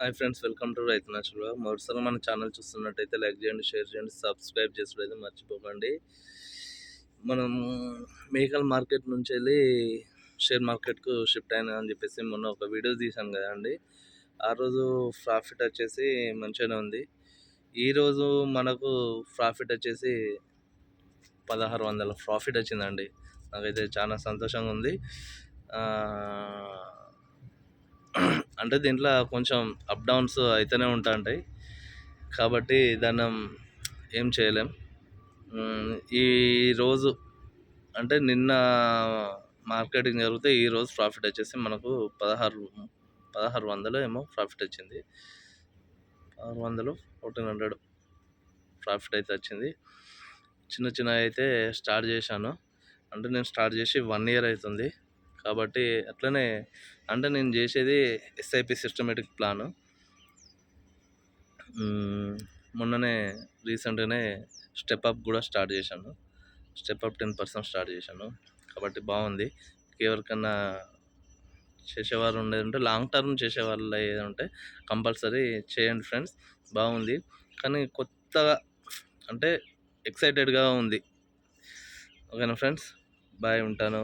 Hi friends welcome to రైతు నచ్చులు మరోసారి మన ఛానల్ చూస్తున్నట్టయితే లైక్ చేయండి షేర్ చేయండి సబ్స్క్రైబ్ చేసుడైతే మర్చిపోకండి. మనం మేకల్ మార్కెట్ నుంచి వెళ్ళి షేర్ మార్కెట్కు షిఫ్ట్ అయినా అని చెప్పేసి మొన్న ఒక వీడియో తీశాను కదండి ఆ రోజు ప్రాఫిట్ వచ్చేసి మంచిగానే ఉంది. ఈరోజు మనకు ప్రాఫిట్ వచ్చేసి పదహారు వందల ప్రాఫిట్ వచ్చిందండి. నాకైతే చాలా సంతోషంగా ఉంది. అంటే దీంట్లో కొంచెం అప్ డౌన్స్ అయితేనే ఉంటాయి కాబట్టి దాన్ని ఏం చేయలేం. ఈరోజు ఈ రోజు అంటే నిన్న మార్కెటింగ్ జరిగితే ఈ రోజు ప్రాఫిట్ వచ్చేసి మనకు పదహారు పదహారు వందలు ఏమో ప్రాఫిట్ వచ్చింది. ఆరు వందలు ఫోర్టీన్ హండ్రెడ్ ప్రాఫిట్ అయితే వచ్చింది. చిన్న చిన్న అయితే స్టార్ట్ చేశాను. అంటే నేను స్టార్ట్ చేసి వన్ ఇయర్ అవుతుంది. కాబట్టి అట్లనే అంటే నేను చేసేది ఎస్ఐపి సిస్టమేటిక్ ప్లాను మొన్ననే రీసెంట్గానే స్టెప్ అప్ కూడా స్టార్ట్ చేశాను. Step up ten percent start చేశాను. కాబట్టి బాగుంది. ఎవరికన్నా చేసేవారు ఉండేది లాంగ్ టర్మ్ చేసేవాళ్ళు ఏది ఉంటే కంపల్సరీ చేయండి ఫ్రెండ్స్ బాగుంది. కానీ కొత్తగా అంటే ఎక్సైటెడ్గా ఉంది. ఓకేనా ఫ్రెండ్స్ బాయ్ ఉంటాను.